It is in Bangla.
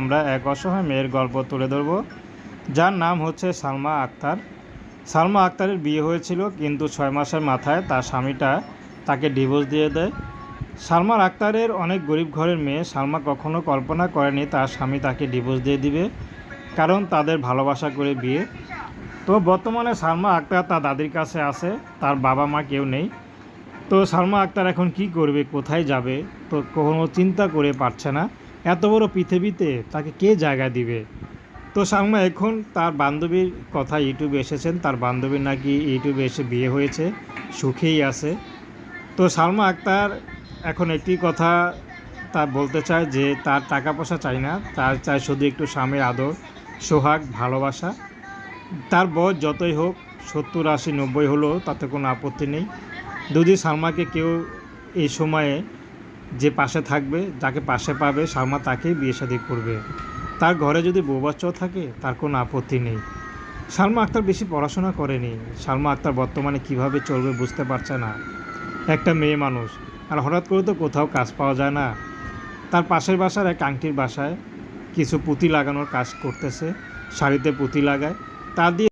আমরা এক অসহায় মেয়ের গল্প তুলে ধরব। যার নাম হচ্ছে সালমা আক্তার। সালমা আক্তারের বিয়ে হয়েছিল কিন্তু ছয় মাসের মাথায় তার স্বামীটা তাকে ডিভোর্স দিয়ে দেয়। সালমার আক্তারের অনেক গরিব ঘরের মেয়ে সালমা কখনো কল্পনা করেনি তার স্বামী তাকে ডিভোর্স দিয়ে দিবে, কারণ তাদের ভালোবাসা করে বিয়ে। তো বর্তমানে সালমা আক্তার তার দাদির কাছে আছে, তার বাবা মা কেউ নেই। তো সালমা আক্তার এখন কি করবে, কোথায় যাবে, তো কোনো চিন্তা করে পারছে না। এত বড় পৃথিবীতে তাকে কে জায়গা দিবে? তো সালমা এখন তার বান্ধবীর কথা ইউটিউবে এসেছেন। তার বান্ধবীর নাকি ইউটিউবে এসে বিয়ে হয়েছে, সুখেই আছে। তো সালমা আক্তার এখন একটি কথা তা বলতে চায় যে, তার টাকা পয়সা চাই না, তার চায় শুধু একটু স্বামীর আদর, সোহাগ, ভালোবাসা। তার বয়স যতই হোক, সত্তর, আশি, নব্বই হলেও তাতে কোনো আপত্তি নেই। যদি সালমাকে কেউ এই সময়ে যে পাশে থাকবে, যাকে পাশে পাবে, সালমা তাকেই বিয়ে শাদী করবে। তার ঘরে যদি বউ বাচ্চাও থাকে, তার কোনো আপত্তি নেই। সালমা আক্তার বেশি পড়াশোনা করেনি। সালমা আক্তার বর্তমানে কীভাবে চলবে বুঝতে পারছে না। একটা মেয়ে মানুষ, আর হঠাৎ করে তো কোথাও কাজ পাওয়া যায় না। তার পাশের বাসার এক আংটির বাসায় কিছু পুঁতি লাগানোর কাজ করতেছে, শাড়িতে পুঁতি লাগায়। তা দিয়ে